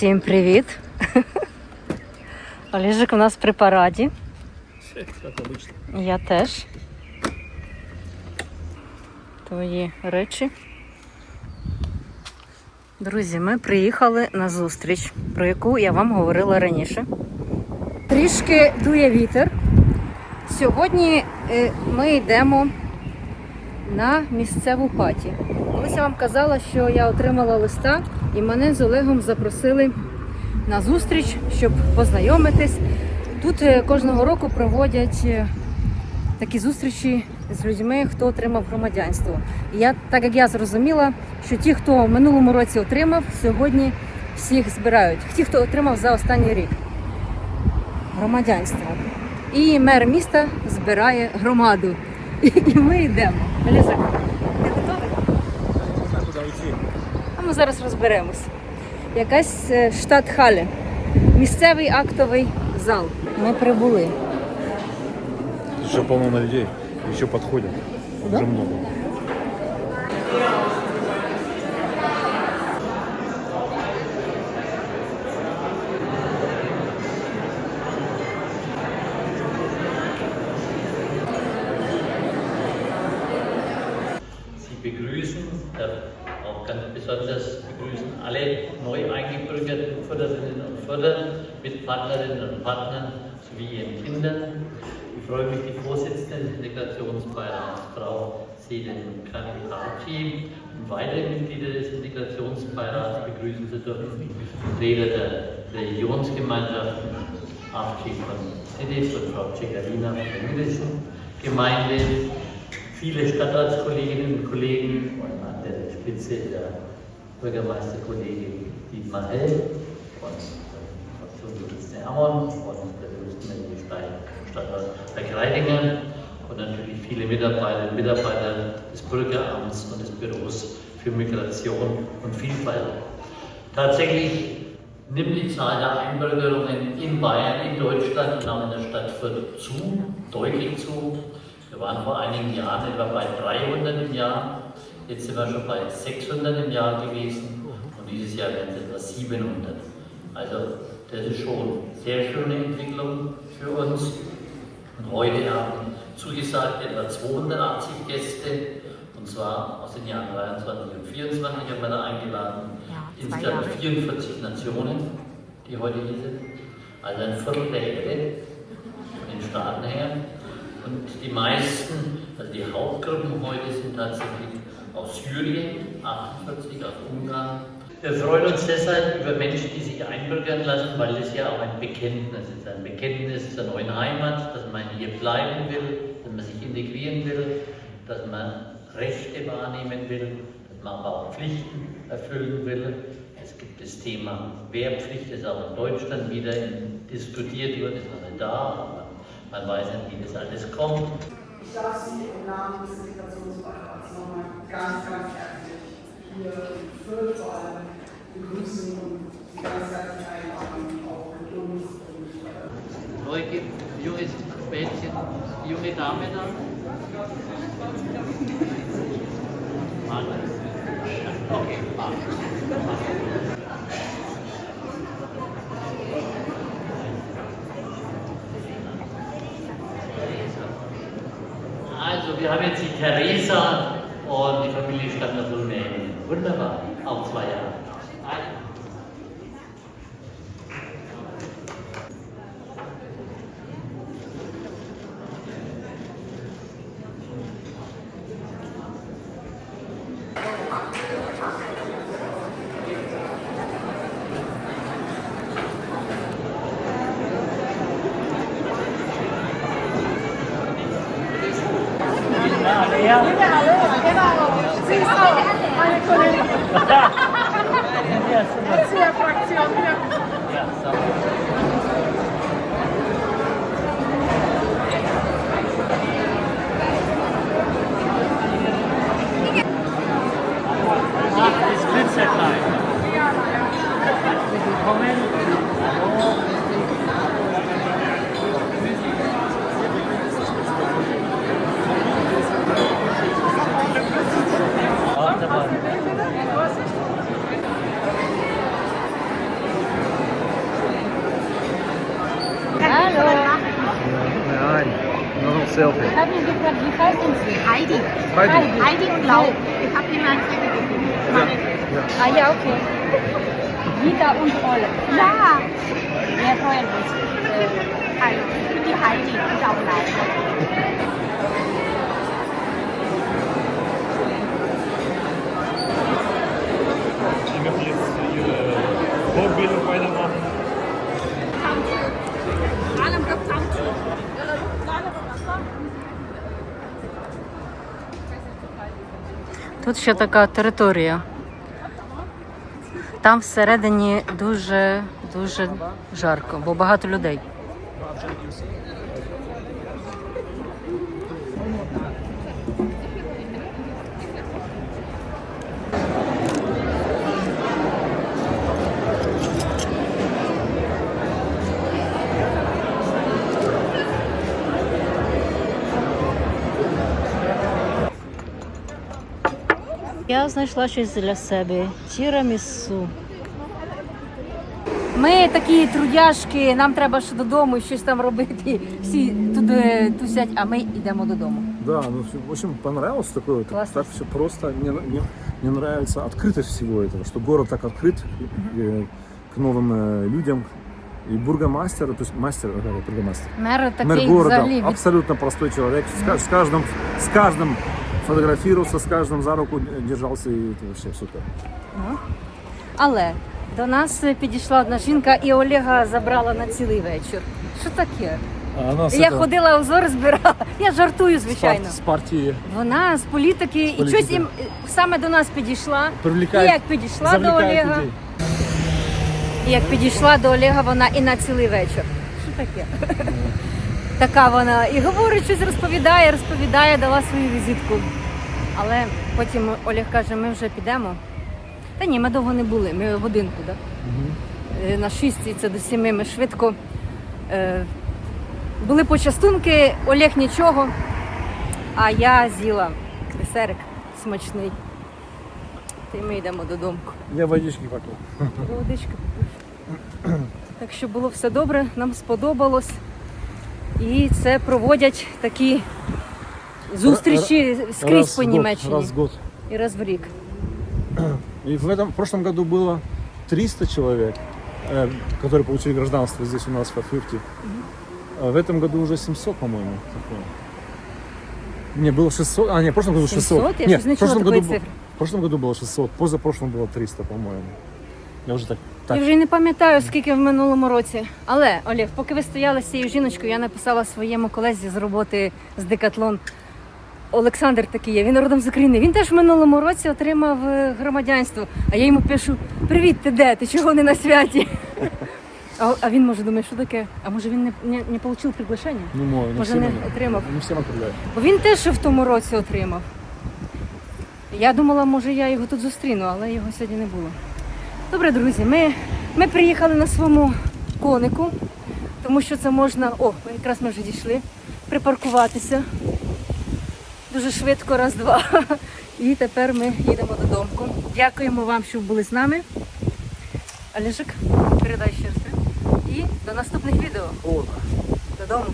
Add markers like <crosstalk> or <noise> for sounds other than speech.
Всім привіт! Олежик у нас при параді. Я теж. Твої речі. Друзі, ми приїхали на зустріч, про яку я вам говорила раніше. Трішки дує вітер. Сьогодні е, ми йдемо на місцеву паті. Колись я вам казала, що я отримала листа і мене з Олегом запросили на зустріч, щоб познайомитись. Тут е, кожного року проводять е, такі зустрічі з людьми, хто отримав громадянство. І я, так як я зрозуміла, що ті, хто в минулому році отримав, сьогодні всіх збирають. Ті, хто отримав за останній рік громадянство. І мер міста збирає громаду. <laughs> І ми йдемо. Лізак, ти готовий? Ми зараз розберемось. Якась е, штат Халі. Місцевий актовий зал. Ми прибули. Ще полно людей. Еще підходять. Уже много. Ganz besonders begrüßen alle neu eingebürgerten Förderinnen und Förder mit Partnerinnen und Partnern sowie ihren Kindern. Ich freue mich, die Vorsitzende des Integrationsbeirats, Frau Selin Kanipati, und weitere Mitglieder des Integrationsbeirats begrüßen zu dürfen. Vertreter der Religionsgemeinschaften, Abschied von Sidis und Frau Cecarina von der jüdischen Gemeinde, viele Stadtratskolleginnen und Kollegen und an der Spitze der Bürgermeisterkollegin Dietmar Hell und der Fraktionsvorsitzende Ammon und der Fürstenmännliche Stadtrat Herr Kreidinger und natürlich viele Mitarbeiter und Mitarbeiter des Bürgeramts und des Büros für Migration und Vielfalt. Tatsächlich nimmt die Zahl der Einbürgerungen in Bayern, in Deutschland und auch in der Stadt Fürth zu, deutlich zu. Wir waren vor einigen Jahren etwa bei 300 im Jahr. Jetzt sind wir schon bei 600 im Jahr gewesen und dieses Jahr werden es etwa 700. Also das ist schon eine sehr schöne Entwicklung für uns. Und heute haben zugesagt etwa 280 Gäste und zwar aus den Jahren 23 und 24 haben wir da eingeladen. Ja, Insgesamt Jahre. 44 Nationen, die heute hier sind. Also ein Viertel der Erde von den Staaten her. Und die meisten, also die Hauptgruppen heute sind tatsächlich aus Syrien, 48 aus Ungarn. Wir freuen uns deshalb über Menschen, die sich einbürgern lassen, weil es ja auch ein Bekenntnis ist. Ein Bekenntnis zur neuen Heimat, dass man hier bleiben will, dass man sich integrieren will, dass man Rechte wahrnehmen will, dass man aber auch Pflichten erfüllen will. Es gibt das Thema Wehrpflicht, das auch in Deutschland wieder diskutiert wird, ist noch nicht da, aber man weiß nicht, wie das alles kommt. Ich darf Sie im Namen des Integrationsbeirats nochmal ganz, ganz herzlich hier in Fürth vor allem begrüßen und Sie ganz herzlich einladen, auch mit uns und Neugier, junges Mädchen, junge Dame da. Mann. Okay, Mann. Also, wir haben jetzt die Theresa und die Familie stammt aus Rumänien. Wunderbar, auch zwei Jahre. Kollegin. Ja, super. Das ist ja Fraktion. Ja, ja super. Selfie. Ich habe ihn gefragt, wie heißen Sie? Heidi. Heidi. Heidi und Lau. Ich habe ein Zettel gegeben. Meine- Ah ja, okay. Vita und Ole. Ja, Wir freuen uns. also, ich bin die Heidi und auch Lau. Ich möchte jetzt Ihre Vorbildung weitermachen. Тут ще така територія. Там всередині дуже дуже жарко, бо багато людей. Я знайшла щось для себе. Тірамісу. Ми такі трудяшки, нам треба ще додому щось там робити. Всі туди тусять, а ми йдемо додому. Да, ну в общем понравилось такое, вот, Классно. так все просто. Мне, мне, мне нравится открытость всего этого, что город так открыт э, к новым э, людям. И бургомастер, то есть мастер, э, бургомастер, Мер такий мэр города, взагалі від... абсолютно простой человек. С, ка- с каждым, с каждым фотографировался, с каждым за руку держался, и это вообще супер. Але до нас підійшла одна жінка і Олега забрала на цілий вечір. Що таке? А она с, Я этого- ходила узор збирала. Я жартую, с, звичайно. пар- с партии Вона з політики, і політики. щось їм е, саме до нас підійшла. І привлекает, як підійшла до завлекает Олега, людей. і як підійшла до Олега, вона і на цілий вечір. Що таке? Така вона і говорить, щось розповідає, розповідає, дала свою візитку. Але потім Олег каже, ми вже підемо. Та ні, ми довго не були, ми годинку, так? Е, На шістій це до сіми ми швидко. Е, були почастунки, Олег нічого, а я з'їла десерик смачний. Та й ми йдемо додому. Я водички попил. Водичка попив. Так що було все добре, нам сподобалось. І це проводять такі зустрічі скрізь Раз по в год, Німеччині. Раз в год. І раз в рік. И в этом в прошлом году было 300 человек, э, которые получили гражданство здесь у нас в Фюрте. А в этом году уже 700, по-моему. такое. Не, было 600. А, нет, в прошлом году 600. 700? Я Нет, щось не в прошлом, чула году, такої бу- цифри. в прошлом году было 600, позапрошлом было 300, по-моему. Я уже так... так. Я вже й не пам'ятаю, скільки в минулому році. Але, Олег, поки ви стояли з цією жіночкою, я написала своєму колезі з роботи з Декатлон. Олександр такий є, він родом з України. Він теж в минулому році отримав е, громадянство. А я йому пишу: Привіт, ти де? Ти чого не на святі? А, а він може думає, що таке? А може він не, не, не отримав приглашення? Ну, ну, Може, не отримав. Не всем отправляют. Бо він теж в тому році отримав. Я думала, може я його тут зустріну, але його сьогодні не було. Добре, друзі, ми, ми приїхали на своєму конику, тому що це можна. О, якраз ми вже дійшли. Припаркуватися. Дуже швидко, раз-два. І тепер ми їдемо додому. Дякуємо вам, що були з нами. Олежик, передай ще раз. І до наступних відео. Додому.